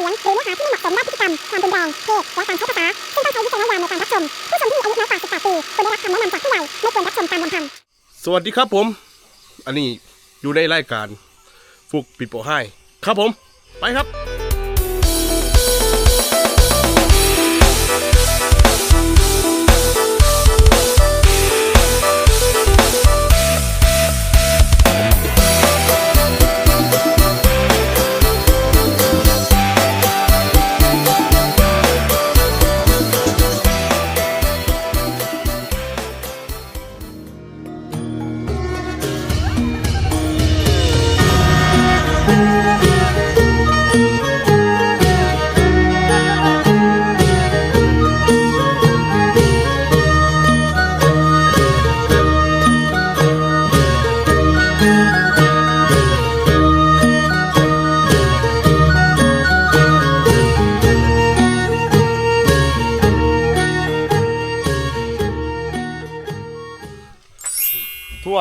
สียงหรือเนื้อหาที่ไม่เหมาะสมด้านพฤติกรรม ความรุนแรงเพศและการใช้ภาษาซึ่งต้องใช้วิจารณญาณในการรับชม ผู้ชมที่มีอายุน้อยกว่า18ปีควรได้รับคำแนะนำจากผู้ใหญ่ไม่ควรรับชมตามลำพังสวัสดีครับผม อันนี้อยู่ในรายการฟุกปิดโปให้ครับผม ไปครับ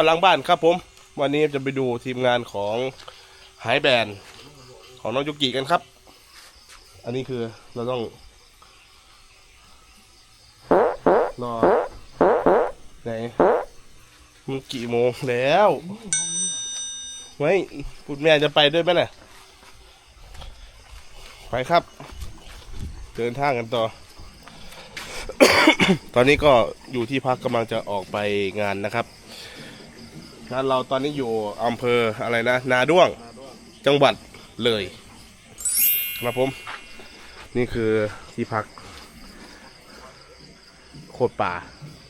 หลังบ้านครับผม วันนี้จะไปดูทีมงานของหายแบรนของน้องยุกิกันครับ อันนี้คือเราต้องรอไหนมันกี่โมงแล้วไว้คุณแม่จะไปด้วยไหมน่ะไปครับ เดินทางกันต่อ ตอนนี้ก็อยู่ที่พักกำลังจะออกไปงานนะครับ งานเราตอนนี้อยู่อำเภออะไรนะ นาด้วง จังหวัดเลยครับผม นี่คือที่พัก โคตรป่า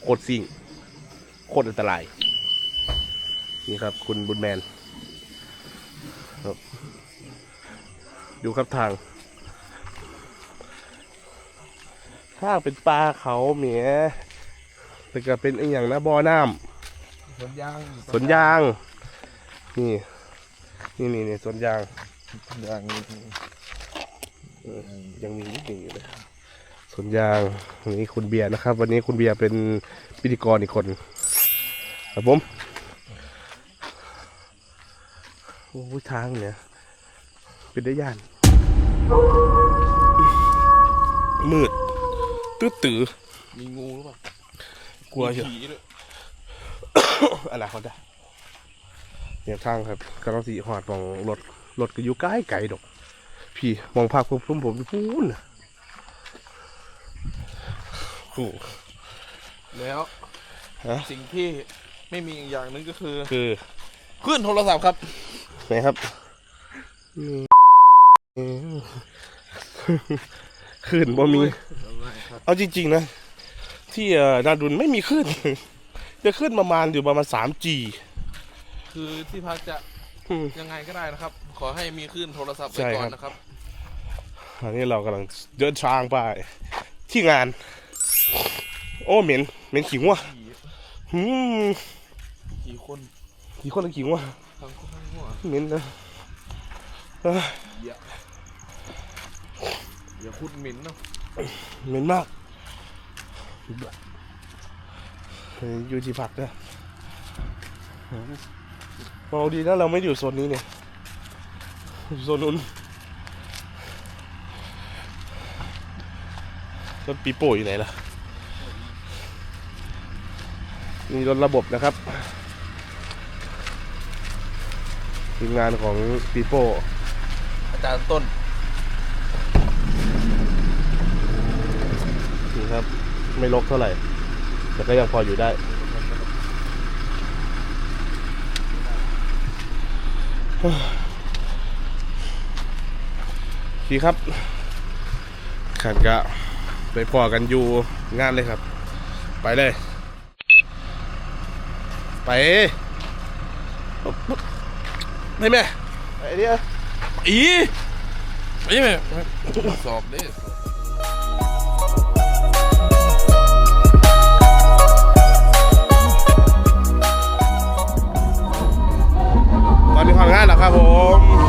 โคตรซิ่ง โคตรอันตราย นี่ครับ คุณบุญแมนครับดูครับทาง ทางเป็นป่าเขาเหมียแต่ก็เป็นอหย่างนะบ่อน้ำ สวนยางสวนยาง นี่ นี่นี่นี่สวนยางยางนี่เออยังมีนิดหนึ่งอยู่เลยสวนยางนี่คุณเบียร์นะครับ วันนี้คุณเบียร์เป็นพิธีกรอีกคนครับผมโอ้ยทางเนี่ย เป็นได้ย่าน มืดตื้อตื้อมีงูหรือเปล่ากลัวเชียวมีผีด้วย อนาคตได้เนี่ยทางครับกำลังสีหอดมองรถรถก็อยู่ใกล้ไกลดอก พี่มองภาพผมผมผมอยู่พูนน่ะโอ้แล้วฮะสิ่งที่ไม่มีอีกอย่างหนึงก็คือ คือคลื่นโทรศัพท์ครับไหนครับนี่ขึ้นบ่มี เอาจริง ๆ นะ ที่เอ่อนาดุนไม่มีขึ้น จะขึ้นประมาณอยู่ประมาณ 3G คือที่พักจะอืม ยังไงก็ได้นะครับ ขอให้มีคลื่นโทรศัพท์ไปใช่ก่อครันบนะครับ อันนี้เรากำลังเดินทางไป ที่งาน โอ้เหม็นเหม็นขิงว่ะผีหืมกี่คนกี่คนละขิงว่ะทั้งคนทั้งหัวเหม็นนะเอ้ยอย่าอย่าพูดหมิ่นเนาะเหม็นมากเฮ้ ยอยู่ที่พักนะเราดีนะเราไม่ได้อยู่โซนนี้เนี่ยอยู่โซนนู้นรถปีโป้อยู่ไหนล่ะนี่รถระบบนะครับทีมงานของปีโป้อาจารย์ต้นนี่ครับ ไม่ลกเท่าไหร่ แต่ก็ยังพออยู่ได้พี่ครับขันกะไปพอกันอยู่งานเลยครับ ไปเลย ไปได้ไหมไอเดียอีไม่ไหมสอบดิ ครับผม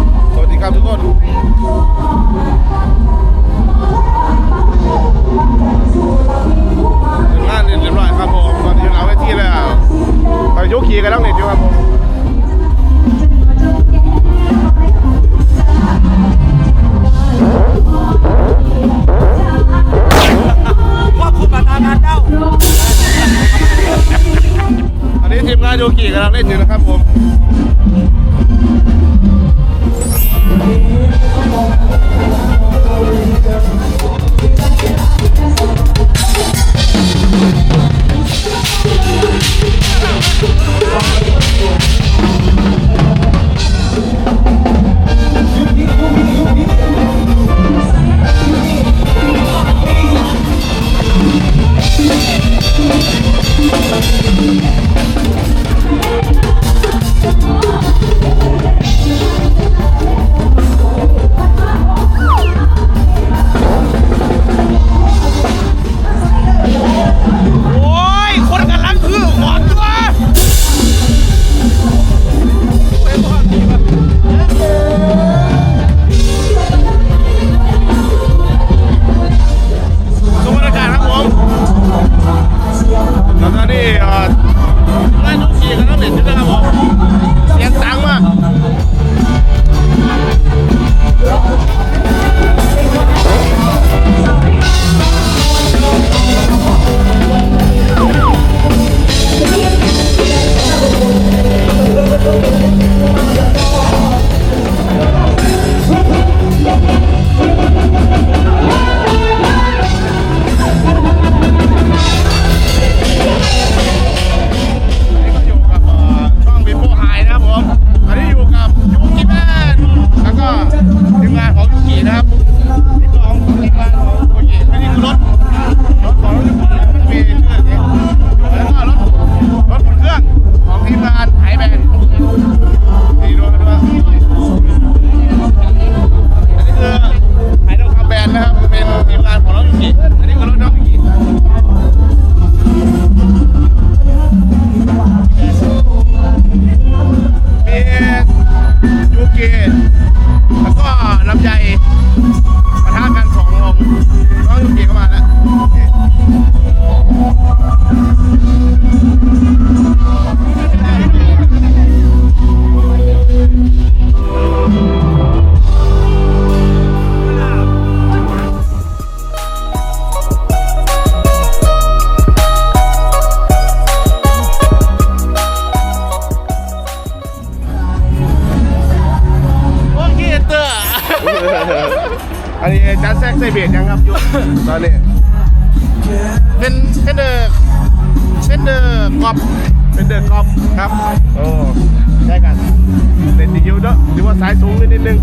เล่นดีอยู่เนาะหรือว่าสายสูงนิดนึง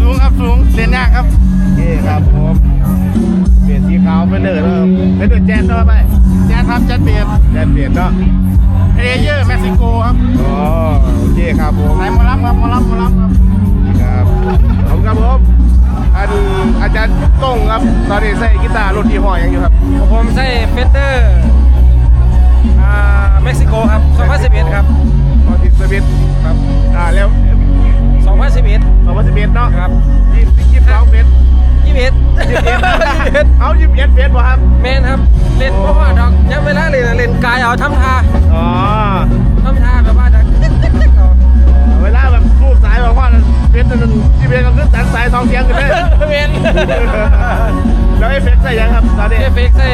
สูงครับสูงเรียนยากครับโอเคครับผมเปลี่ยนสีขาวเฟนเดอร์แล้วเฟนเดอร์แจ๊สเนาะไปแจ๊ดครับแจ๊ดเปลี่ยนแจ๊สเปลี่ยนเนาะเอเยอร์เม็กซิโกครับอ๋อโอเคครับผมสายหมอลำครับหมอลำหมอลำครับครับขอบคุณครับผมอันอาจารย์ต้งครับตอนนี้ใส่กีตาร์รุ่นยี่ห้อยังอยู่ครับ ผมใส่เฟนเดอร์อ่าเม็กซิโกครับ2011ครับตอนที่สวิตครับอ่าแล้ว 2011สองพันสิบเอ็ดเนาะครับยี่สิบยี่สิบสองเฟส21 21เอายี่สิบเอ็ดเฟสป่ะครับแมนครับเล่นเพราะว่าดอกยังเวลาเล่นอะเล่นกายเอาทำท่าอ๋อทำท่าแบบว่าดักติ๊กติ๊กติ๊กเอาเวลาแบบรูดสายบอกว่าเฟสนั้นยี่สิบเอ็ดก็ขึ้นสันสายทองเทียงกันเลยแมน แล้วไอ้เฟสใส่ยังครับตอนนี้เอฟเฟกต์ใส่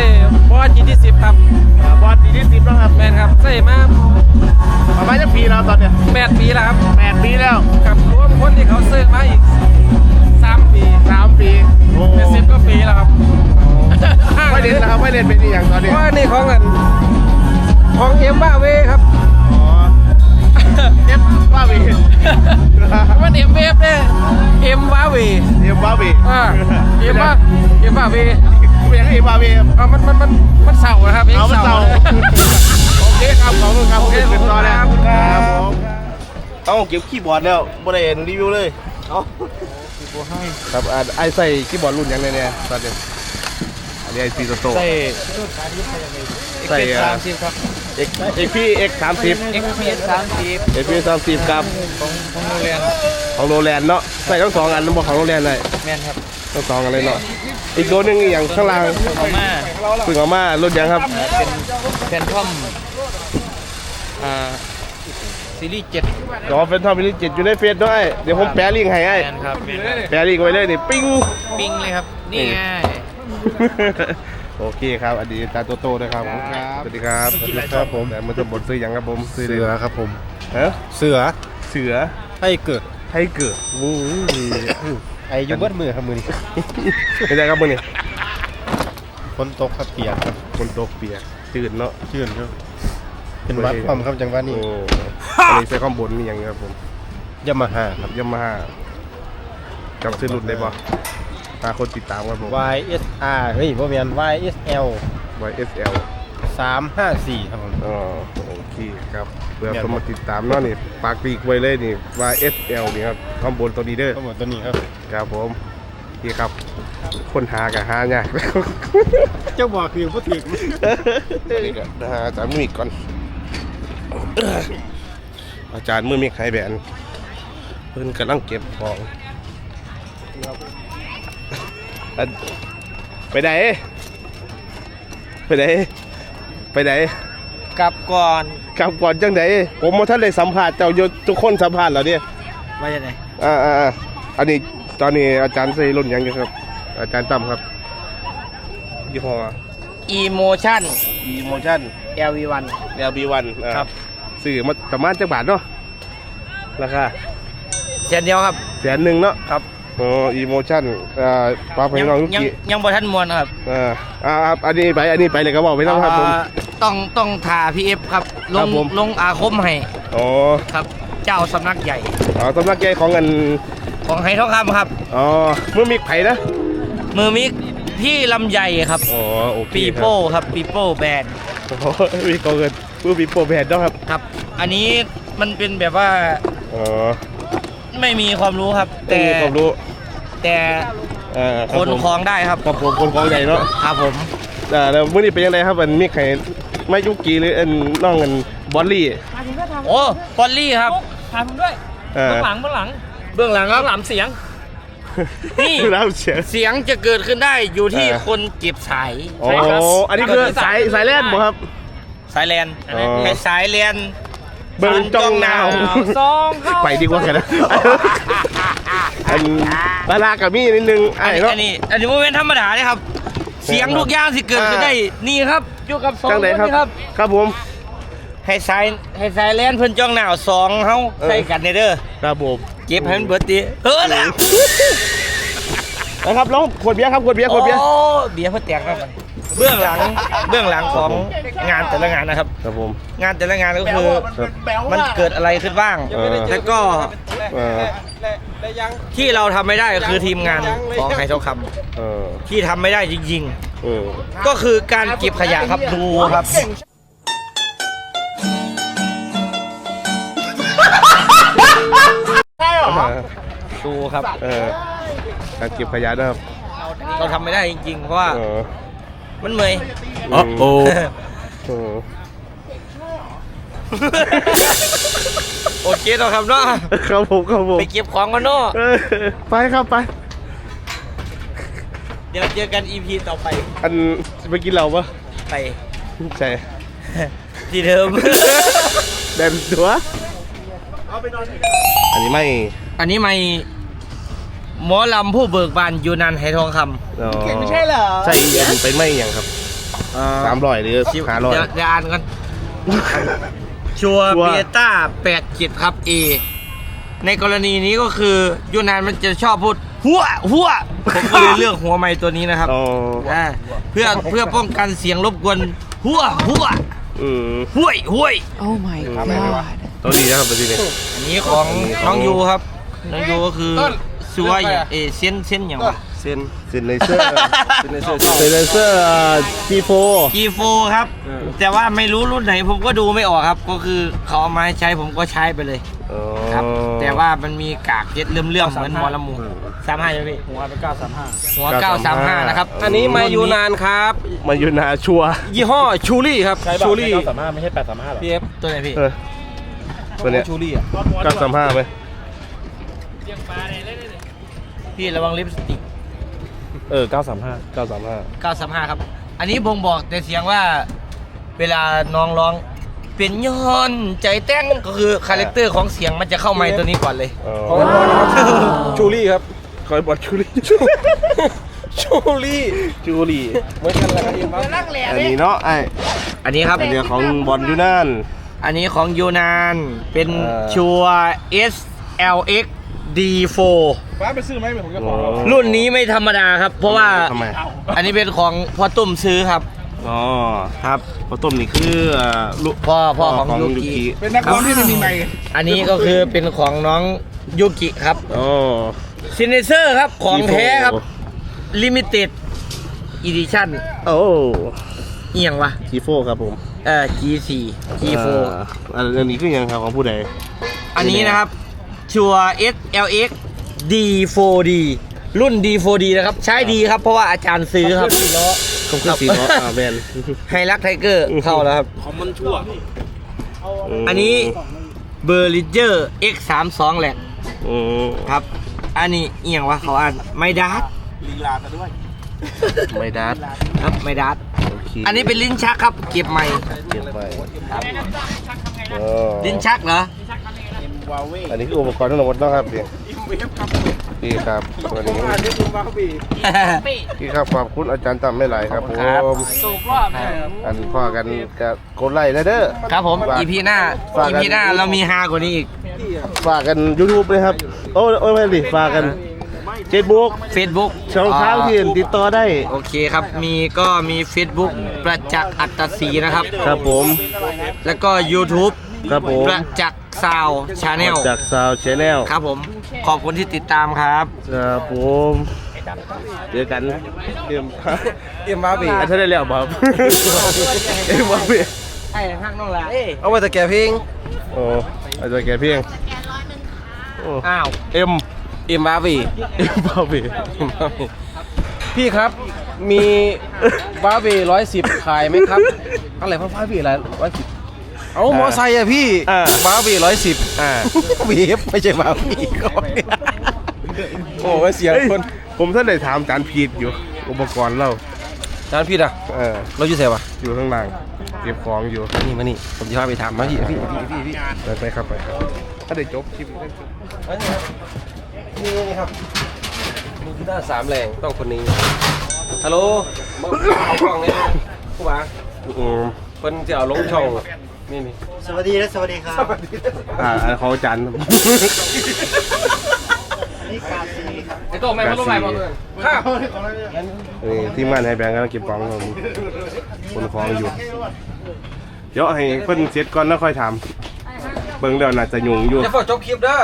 บอสจีที่10ครับอ่าบอลดีที่สิบแล้วครับแมนครับใส่มาประมาณจะปีแล้วตอนเนี้ย8ปีแล้วครับแปดปีแล้วกับรวมคนที่เขาซื้อมาอีก3ปีสามปีโอ้เป็น10ก็ปีแล้วครับไม่เล่นนะครับไม่เล่นเป็นอีกอย่างตอนนี้ ว่านี่ของอันของเอ็มบ้าเวครับอ๋อ เอฟบ้าบีมันเอ็มเวฟเนี่ยเอ็มบ้าเวเอฟบ้าบีอ่าเอ็มบ้าเอ็มบ้าเวเป็นยังไงบ้าบีอ่ามันมันมันมันเศร้าครับเอ็มเอามันเศร้าร้าโอเคครับขอบคุณครับโอเคเป็นต่อแล้วขอบคุณครับผมเอาเก็บคีย์บอร์ดแล้วบ่ได้เห็นรีวิวเลยเอาครับอ่าไอใส่คีย์บอร์ดรุ่นยังไงเนี่ยตอนนี้อั นนี้ไอซีโตโต ใส่ใส่สามสิบครับเอ็กเอ็กพี่เอ็กสามสิบเอ็กพีเอสสามสิบเอ็กพี่สามสิบครับของของโรงเรียนของโรแลนด์เนาะใส่ทั้งสองอันบอกของโรแลนด์เลยแมนครับทั้งสองอันเลยเนาะอีกตัวหนึงอีกอย่างข้างล่างออกมาเพึ่งออกมารุ่นยังครับเป็นแฟนทอมอ่าซีรีส์เจ็ดจอเป็นทอมมิลิจิตอยู่ในเฟซด้วยเดี๋ยวผมแปะลิงก์ให้ไอ้แมนครับเป็นแปะลิงก์ไว้เลยนี่ปิ้ง ปิ้งเลยครับ นี่ไง โอเคครับ อดีตอาจารย์โตโต้นะครับสวัสดีครับสวัสดีครับผมแต่มันจะบทซื้อหยังครับผมซื้อเสือครับผมฮะเสือเสือให้เกิดไทเกอร์โอ้ยไอ้ยุบเบิดมือครับมือนี้ไม่ได้ครับมึงนี่ฝนตกครับเปียกครับคนตกเปียกตื่นเนาะชื่นครับเป็นวัดความครับจังหวัดนี้โอ้อันนี้ใส่ข้อมบนมีอย่างครับผมยามาฮ่าครับยามาฮ่าจำซื้อรุ่นได้ปะ ตาคนติดตามครับผม YSR เฮ้ยบ่แม่น YSL YSL 354 ครับผม อ๋อโอเคครับเพื่อแม่นคนบ่มาติดตามเนาะนี่ปากปีกไว้เลยนี่ YSL นี่ครับข้อมบนตัวนี้เด้อทั้งหมดตัวนี้ครับครับผมนี่ครับ คนหากับหายากเจ้าบอกคือบ่ถึกนี่ก็หาอาจารย์มือมิกก่อน อาจารย์มือมิกไฮแบนเพิ่นกำลังเก็บของอัน ไปไหน ไปไหน ไปไหนกลับก่อนกลับก่อนจังไดผมมาท่านได้สัมภาษณ์เจ้าอยู่ทุกคนสัมภาษณ์แล้วเนี่ยว่าจะไหนอ่าอ่าอ่าอันนี้ตอนนี้อาจารย์ใส่รุ่นหยังอยู่ครับ อาจารย์ตั้มครับยี่ห้ออีโมชั่น Emotion LV1 LB1 อ่าครับสื่อมาประมาณจักบาทเนาะราคาเสียนเดียวครับแสนหนึ่งเนาะครับ อ๋อ Emotion อ่าปลาไปน้องยุยังกิยังบ่ทันมวนครับอ่าอ่าอันนี้ไปอันนี้ไปเลยก็บอกไปต้องครับผมอ่าต้องต้องทาพีเอฟครับ ลครังบผม ลงอาคมให้อ๋อครับ เจ้าสำนักใหญ่อ๋อสำนักใหญ่ของเงินของไฮทองคำครับ อ๋อเมื่อมีไผ่นะมือมิกพี่ลำใหญ่ครับ อ๋อโอเคปีครับโป้ครับปีโป้แบรนด์โอ้โหมีกองเงินเมื่อมีโปรแบนด์เนาะครับครับ อันนี้มันเป็นแบบว่าอ๋อ ไม่มีความรู้ครับ แต่แต่ความรู้แต่อ่าขนของได้ครับครับผมคนของใหญ่เนาะครับผมอ่าแล้วมื่อนี้เป็นยังไงครับมันมีใครไม่ยุกีหรือเอ็นน้องเงินบอลลี่โอ้บอลลี่ครับอ่าหลังบนหลังเบื้องหลังครับหลังเสียง นี่น้ำเสียง เสียงจะเกิดขึ้นได้อยู่ที่เออ คนเก็บสายโอ้อันนี้คือสายสายแล่นบ่ครับ สายแลนอ๋อ ให้สายแลน เบิ่งจ้องนาวซองเข้าไปดีกว่ากันนะอันดารากับมี่นิดนึงอัไอ้นนี้เนาะอันนี้ อันนี้โมเมนต์ธรรมดาเลยครับ เสียงทุกอย่างที่เกิดขึ้นได้นี่ครับอยู่กับสองจังไหนคนครับนี่ครับ ครับผมให้สายให้สายแลนเพิ่นจ้องหนาวสองเฮาเออใส่กันในเด้อครับผมเก็บให้มันเบิดตีเออนะนะครับลองขวดเบียร์ครับขวดเบียร์ขวดเบียร์โอ้เบียร์เพื่อแตกครับ เบื้องหลังเบื้องหลังของงานแต่ละงานนะครับ ครับผม งานแต่ละงานก็คือครับมันเกิดอะไรขึ้นบ้าง เออ แล้วก็เออ ที่เราทำไม่ได้ก็คือทีมงานของไฮทองคเออำที่ทำไม่ได้จริง เออๆ ก็คือการเก็บขยะครับดูครับ ดูครับ เออการเก็บขยะนะครับเราทำไม่ได้จริง ๆ เพราะว่าเออ มันเมื่อยอ๋อโอ้เออโอเคเนาะครับเนาะครับผมครับผมไปเก็บของกันเนาะเออไปครับไป เดี๋ยวเจอกัน EP ต่อไปอันไปกินเหล้าปะไปใช่ที่เดิม แดนตัวอันนี้ไม่ อันนี้ไม่ หมอลำผู้เบิกบานยูนันไหทองคอ๋อไม่ใช่เหรอ ใช่อีกอันเป็นไม่อย่างครับำสามร้อยหรือชิวห้าร้อย เดี๋ยวเดี๋ยวอ่านกัน ชัวชัวร์เบต้าแปดจิตครับ A ในกรณีนี้ก็คือยูนานมันจะชอบพูด หัว หัว ผมก็เลยเลือกหัวไม้ตัวนี้นะครับอ๋ออ่าเพื่อเพื่อป้องกันเสียงรบกวน หัว หัวอืมห้วยห้วย Oh my god. ตัวนี้นะครับตัวนี้เนี่ยอันนี้ของอันนี้ของน้องยูครับ น้องยูก็คือ ชัวอย่างเอเส้นเส้นอย่างวะเซนเซนเลเซอร์เซนเลเซอร์เซนเลเซอร์จีโฟ G4 ครับแต่ว่าไม่รู้รุ่นไหนผมก็ดูไม่ออกครับ ก็คือเขาเอามาให้ใช้ผมก็ใช้ไปเลยครับ แต่ว่ามันมีกากเย็ดเลื่อมๆเหมือนมอลำมูสามห้าใช่ไหมพี่หัวเป็นเก้าสามห้าหัวเก้าสามห้านะครับอันนี้มายูนานครับ มันอยู่นาชัวร์ยี่ห้อชูรี่ครับชูรี่สามห้าไม่ใช่แปดสามห้าหรอพีเอฟตัวไหนพี่เออตัวเนี้ยชูรี่อะ เก้าสามห้าไหม พี่ระวังลิปสติกเออเก้าสามห้าเก้าสามห้าเก้าสามห้าครับ อันนี้บ่งบอกแต่เสียงว่าเวลาน้องร้อง เป็นย้อนใจแต้งก็คือคาแรคเตอร์ของเสียงมันจะเข้าไมค์ตัวนี้ก่อนเลยอ๋อชูรี่ครับคอยบอดชูรี่ชูรี่จูรี่เหมือนกันแหละครับอันนี้เนาะไออันนี้ครับ อันนี้ของบอลยูนั่น อันนี้ของยูนานเป็นเออ ชัว SLX D4 ฟ้าไปซื้อไหมผมจะอ๋ขออรุ่นนี้ไม่ธรรมดาครับ เพราะว่าทำไม อันนี้เป็นของพ่อตุ้มซื้อครับ อ๋อครับข้าวต้มนี่คือเอ่อลูกพ่อพ่อของของยูยูกิกิ เป็นนักร้องที่ไม่มีไมค์อันนี้ก็คือเป็นของน้องยูกิครับอ๋อซินเนเซอร์ครับของแท้ครับลิมิเต็ดอีดิชั่นโอ้เอียงวะทีโฟครับผมเอ่อ G4 G4 อ่าอันนี้คือยังครับของผู้ใด อันนี้นะครับ ชัว SLX D4D รุ่น D4D นะครับ ใช้ดีครับ เพราะว่าอาจารย์ซื้อครับของคือสีเนาะอ่าแบนไฮรักไทเกอร์เข้าแล้วครับอันนี้เบอร์ลิเจอร์ X32 แหละอืมครับ อันนี้เอียงวะเขาอ่านไม่ดัดไม่ดัดครับไม่ดัดโอเคอันนี้เป็นลิ้นชักครับ เก็บใหม่เก็บไว้อ๋อลิ้นชักเหรอ อันนี้คืออุปกรณ์ทั้งหมดเนาะครับเนี่ยพี่ครับวันนี้พี่ครับขอบคุณอาจารย์ตั้มไม่หลายครับผมครับอันพ่อกันกับกดไลค์นะเด้อ ครับผม ฝากอีพีหน้าฝากอีกันพีหน้าเรามีฮากว่านี้อีกฝากกัน YouTube เลยครับโอ้โอ้ไม่ดิฝากกันเฟซบุ๊ก Facebook ช่องทางที่ติดต่อได้ โอเคครับ มีก็มี Facebook ประจักษ์อัตศรีนะครับ ครับผม แล้วก็ YouTube ครับผมประจักษ์ซาวชาแนลจากซาวชแนลครับผมขอบคุณที่ติดตามครับ ครับผมเจอกันเอ็มเอ็มมาบีอันเท่าได้แล้วบ่ครับเอ็มว่าเพียงไอ้ห้างน้องลาเอาไว้แต่แกเพลงโอ้อาจจะแก่เพียงโอ้อ้าวเอ็มเอ็มมาบีเอ็มบ่าวเพียงพี่ครับมีบาร์บีร้อยสิบขายไหมครับอะไรพ่อพ่อพี่อะไรร้อยสิบ เอามอไซค์อะพี่อ่า บาร์บีร้อยสิบอ่าบีฟไม่ใช่บาร์บีก่อนโอ้ยเสียงเฮ้ยคนผมท่านได้ถามจานพีดอยู่ อุปกรณ์เราจานพี่อะเออเราอยู่ไหนวะอยู่ข้างล่างเก็บของอยู่มานี่มานี่ผมจะพาไปถามมาพี่พี่พี่พี่พี่ไปไปครับไปครับถ้าได้จบคลิปนี้นี่ครับมีกีตาร์สามแรงต้องคนนี้ฮัลโหลมาเอากล้องนี่ผู้บ่าอืมเพิ่นจะเอาลงช่อง นี่นี่สวัสดีและสวัสดีครับอ่าอันของอาจารย์นี่กาซีครับไอ้โต้แม่งมันลงไหนบ้างเลยข้าวนี่ทีมงานให้แบงก์กำลังเก็บของครับผมคนของอยู่ เดี๋ยวให้เพิ่นเสร็จก่อนแล้วค่อยถามเบิ่งเดี๋ยวน่าจะยุ่งอยู่ จะฝากจบคลิปเด้อ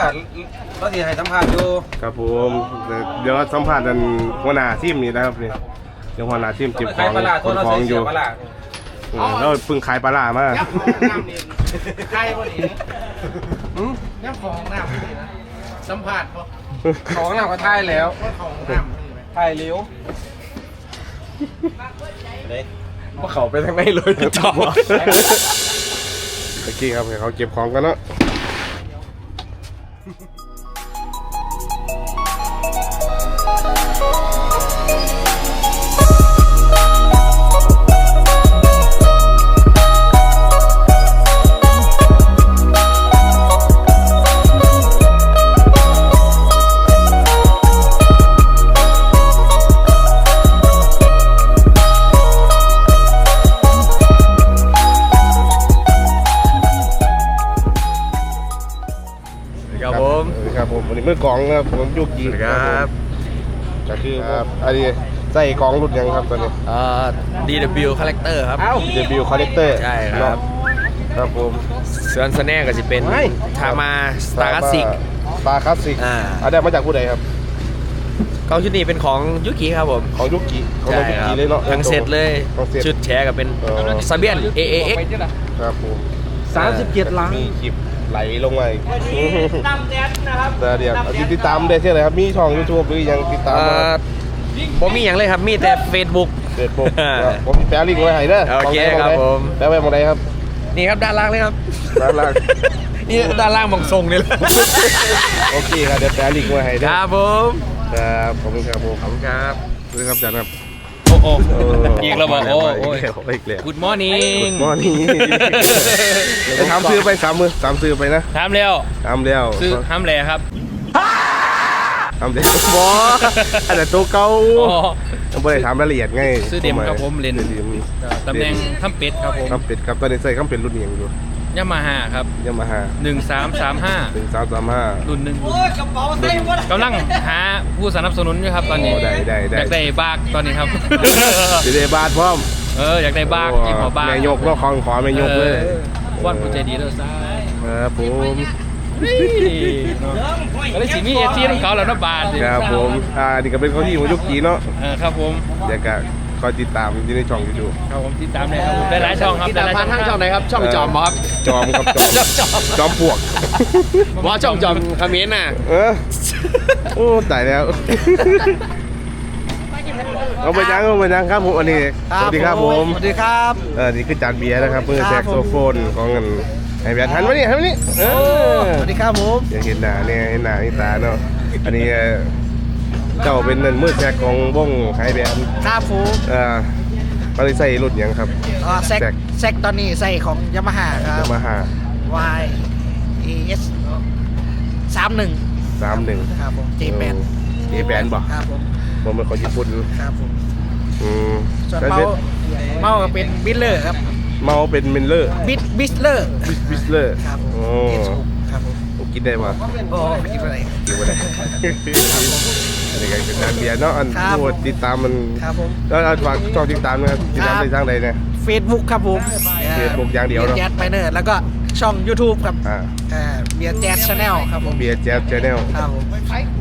เราสิให้สัมภาษณ์อยู่ครับผมเดี๋ยวสัมภาษณ์กันหัวหน้าทีมนี่นะครับนี่เดี๋ยวหัวหน้าทีมเก็บขขาอยงปลาร้าคตัวนเราขอใส่งอเสียยู่ปลาร้าอืมแล้วเพิ่งขายปลาล่ามาใครพอดีน้ำของน้ำสัมผัสเขาของเราก็ถ่ายแล้วของน้ำถ่ายเร็วว่าเขาไปทางไหนเลยพี่จอโอเคครับให้เขาเก็บของกันเนาะ มวันนี้มือกลองนะครับผมยุกีครับก็คือครับอันนี้ใส่กลองรุ่นยังครับตอนนี้เอ่อ DW Character ครับ DW Collector ใช่ครับครับผมส่วนสแน่ก็จะเป็นทามาสตาร์คัสสิกสตาร์คัสสิกอ่าอันนี้มาจากผู้ใดครับกองชุดนี้เป็นของยุกิครับผมของยุกิของใช่ยุครักิบเลยเนาะทั้งเซตเลยทั้งเซตชุดแชร์กับเป็นอ๋อซาเบียน AAX ครับผม สามสิบเจ็ดล้าน มีคลิปไหลลงมาอีกดำแดดนะครับแต่เดี๋ยวเอาติดตามได้ที่ไหนครับ มีช่อง YouTube หรือยังติดตามเอ่มาอบ่มีอย่างเลยครับมีแต่ Facebook เฟซบุ๊กผมแปะลิงก์ไว้ให้เด้อโอเคครับผม แปะไว้หมองใดครับ นี่ครับด้านล่างเลยครับ ด้านล่าง นี่ด้านล่างมองทรงนี่แหละโอเคครับเดี๋ยวแปะลิงก์ไว้ให้คเด้อรับผม ครับขอบคุณครับผมขอบคุณครับสวัสดีครับอาจารย์ครับ โอ้โอ้เอีกแล้วบอกโอ้โอ้ยอีกแล้วอีกแล้ว Good morning มอนี่ไปถามซื้อไปสามมือสามซื้อไปนะถามแล้วถามแล้วซื้อห้ามแลครับถามเด็กบออันนั้นตัวเก่าอ๋อผมไม่ได้ถามรายละเอียดไงซื้อเดมครับผมเลนซื้อเดมตำแหน่งทำเป็ดครับผมคำเป็ดครับตอนนี้ใส่คำเป็ดรุ่นเอียงอยู่ ยามาฮ่าครับ ยามาฮ่าหนึ่งสามสามห้าหนึ่งสามสามห้า รุ่นหนึ่งโอ้ยกระเป๋าใส่หมดกำลังหาผู้สนับสนุนอยู่ครับตอนนี้โอ้ได้ได้ได้ อยากได้บากตอนนี้ครับ สิเดบาทพร้อมเอออยากได้บากกินหัวบากแม่ยกก็คองขอแม่ยกเลยออว่านผู้ใจดีเลยซ้ายครับผมก็เลยสิมีเอทีของเขาแล้วนะบาทครับผมอ่านี่ก็เป็นเขาที่ของยุกีเนาะเออครับผม เดี๋ยวก็ คอยติดตามอยู่ในช่องอยู่ครับผมติดตามเลยครับผมได้หลายช่องครับที่ตามผ่านทางช่องไหนครับ ช่องจอมบอสจอมครับจอมจอมปวกบอสช่องจอมคอมเมนต์น่ะเออโอ้ตายแล้วเอาไปยังเอาไปยังครับผมอันนี้สวัสดีครับผมสวัสดีครับเออนี่คือจานเบียร์นะครับเพื่อคแซรับกโซโฟนของเงินไอเบียร์ทันวะนี่ทันวะนี่เออสวัสดีครับผมอยากเห็นหน้าเนี่ยเห็นหน้าเห็นตาเนาะอันนี้ เอ่อเจ้าเป็นเงินมือแซกของวงไอเบียร์ครับผมเออเขาเลยใส่รุ่นหยังครับ อ่าแซกแซก แซกตอนนี้ใส่ของยามาฮ่าครัจะบมาหา Y A S สามหนึ่งสามหนึ่งครับผมเจแปนเจแปนบอกครับผมผมเป็นคนญี่ปุ่นครับผมอืมส่วนแล้วเมาเสร็จเมาก็เป็นบิลเลอร์ครับเมาเป็นเมนเลอร์บิสบิสเลอร์บิสเลอร์ครับผมโอ้ เอสครับผมผมกินได้ปะโอ้ไม่คิดอะไรกินไม่ได้ อันนี้ก็เป็นจานเบียร์เนาะอันครับพูดติดตามมันครับผม แล้วเราฝากช่องติดตามนะครับติดตามครับได้ทางใดเนี่ย เฟซบุ๊กครับผม Facebook อย่างเดียวเนอะแจ๊ดไปเนอร์แล้วก็ช่อง YouTube ครับอ่าเบียร์แจ๊ดชาแนลครับผมเบียร์แจ๊บชาแนลครับผม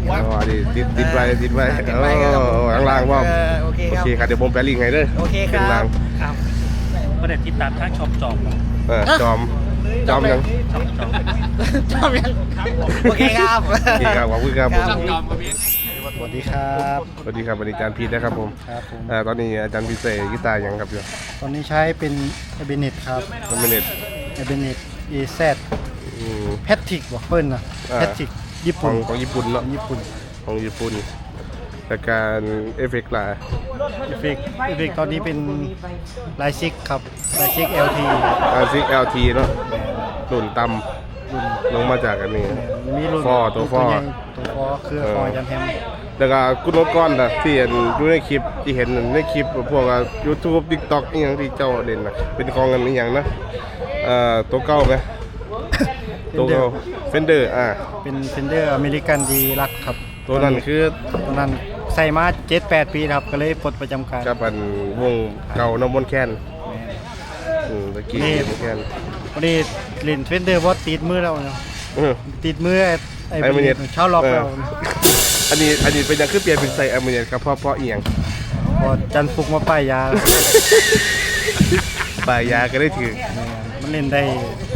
อ๋อดีติดติดไว้ติดไว้ติดไว้ครับผมโอ้ข้างล่างว่าเออโอเคโอครับ เคครับเดี๋ยวผมแปลลิงก์ให้เด้อโอเคคข้างรัล่าบงครับประเด็นติดตามทางชอบจอบเออจอมจอมยัง ชอบยังโอเคครับโอเคครับขอบคุณครับผมส วัสดีครับสวัสดีครับอาจารย์พีทนะครับผมครับผมเอ่อตอนนี้อาจารย์พีเศษกีตาร์ยังครับอยู่ตอนนี้ใช้เป็นเอเบเน็ตครับคอมมิเนตเบเนตเอแซดอืมแพทริกบอกเพิ่นนะอ่าแพทริกญี่ขอปุ่งนของญี่ปุ่นเนาะญี่ปุ่นของญี่ปุ่นแต่การเอฟเฟกต์ล่ะเอฟเฟกต์เอฟเฟกต์ตอนนี้เป็นไลซิกครับไลซิก LT อาซิกเอลทีเนาะรุ่นต่รุ่นำลงมาจากอันนี้มีรุ่นฟอร์ตัวฟอร์ใหญ่ตัวฟอร์คือเออฟอร์ยันแฮม แล้วก็กุณก้อนนะที่เห็นดูในคลิปที่เห็นในคลิปพวกยูทูบทิกตอกนี่ยังที่เจ้าเด่นนะเป็นของกันนี่อย่างนะเอ่อตัวเก้าไหมตัวเก้าเฟนเดอร์อ่าเป็นเฟนเดอร์อเมริกันดีลักครับ ตัวนั้นคือตัวนั้นใส่มา7-8ปีครับก็เลยปลดประจำการกับอันวงเก่าน้ำมนต์แคนแม่นอืมตะกี้นี่น้ำมนต์แคนวันนี้เล่นเฟนเดอร์เพราะติดมือแล้วเนาะเออติดมือไอ้ไอ้มันเนี่ยเช่าล็อกแล้วเออ อันนี้อันนี้เป็นอย่างคือเปลี่ยนเป็นใส่แอมเมเนียครับเพราะเพราะเอียงพอจันฟุกมาป้ายยา ปลายยาก็ได้ถือแม่นมันเล่นได้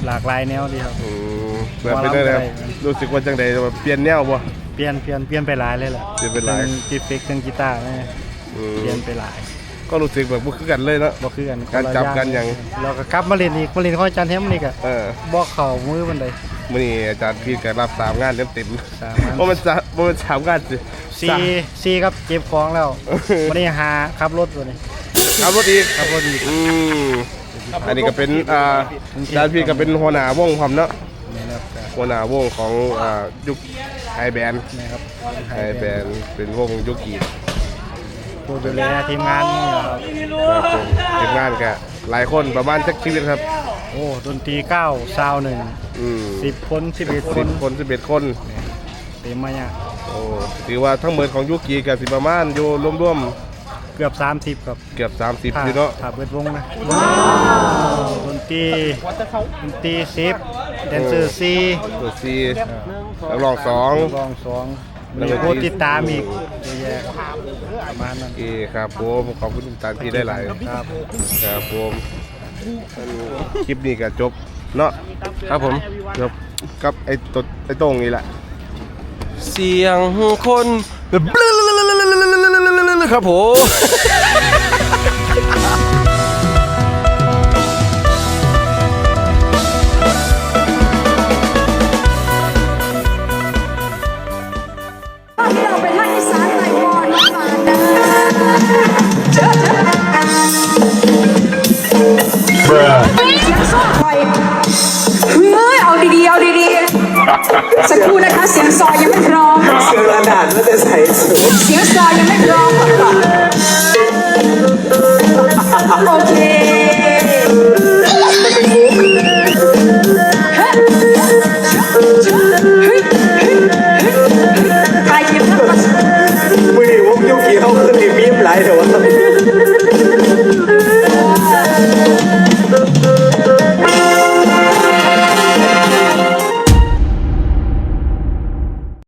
หลากหลายแนวดีครับ อืมแบบเป็นได้แล้วรู้สึกว่าจังใดว่าเปลี่ยนแนวบ่ เปลี่ยนเปลี่ยนเปลี่ยนไปหลายเลยแหละเปลี่ยนไปหลาย ทั้งกีเฟกทั้งกีตาร์นะอืมเปลี่ยนไปหลายก็รู้สึกแบบบ่คือกันเลยเนาะ บ่คือกันการจับกันอย่าง เราก็กลับมาเล่นอีกมาเล่นข้อยจันแฮมนี่ก็เออ บ่เข้ามือมันใด มื่อนี้อาจารย์พีทก็รับสามงานเต็มเต็มสามงานเพราะมันสามเพราะมันสามงานสิซีซีครับเก็บของแล้ว วันนี้หาขับรถตัวนี้ขับรถอีกขับรถอีกอืมอันนี้ก็เป็นอ่าอาจารย์พีทก็เป็นหัวหน้าวงผมเนาะนี่นะครับก็หัวหน้าวงของอ่ายุคไฮแบนด์นี่ครับไฮแบนด์เป็นวงยุคกีผู้ดูแลทีมงานนี่ครับ ครับผมทีมงานก็ หลายคนประมาณจักชีวิตครับ โอ้ดนตรีเก้าซาวหนึ่งอืมสิบคนสิบเอ็ดคสินบคนสิบเอ็ดคน เต็มมาเนี่ยโอ้ถือว่าทั้งหมดของยุคกีก็สิประมาณอยู่รวมเกือบสามสิบครับๆเกือบ30ถ้าอยู่เนาะถ้าเบิดวงนะดนตรีดนตรีสิบแดนเซอร์สี่ตัวซีแล้วรองสองรองสองแล้ มีวก็โคติดตามอีกเยอะแยะประมาณนั้นโอเคครับผมขอบคุณอาจารย์พี่ได้หลายครับครับผมอันคลิปนี้ก็จบเนาะครับผมจบกับไอ้ตัวไอ้โต้งนี่แหละ เสียงคน ครับผม สักครู่นะคะเสียงซอยยังไม่พร้อมเสื้อระดาษมันจะใส่สูทเสียงซอยยังไม่พร้อมโอ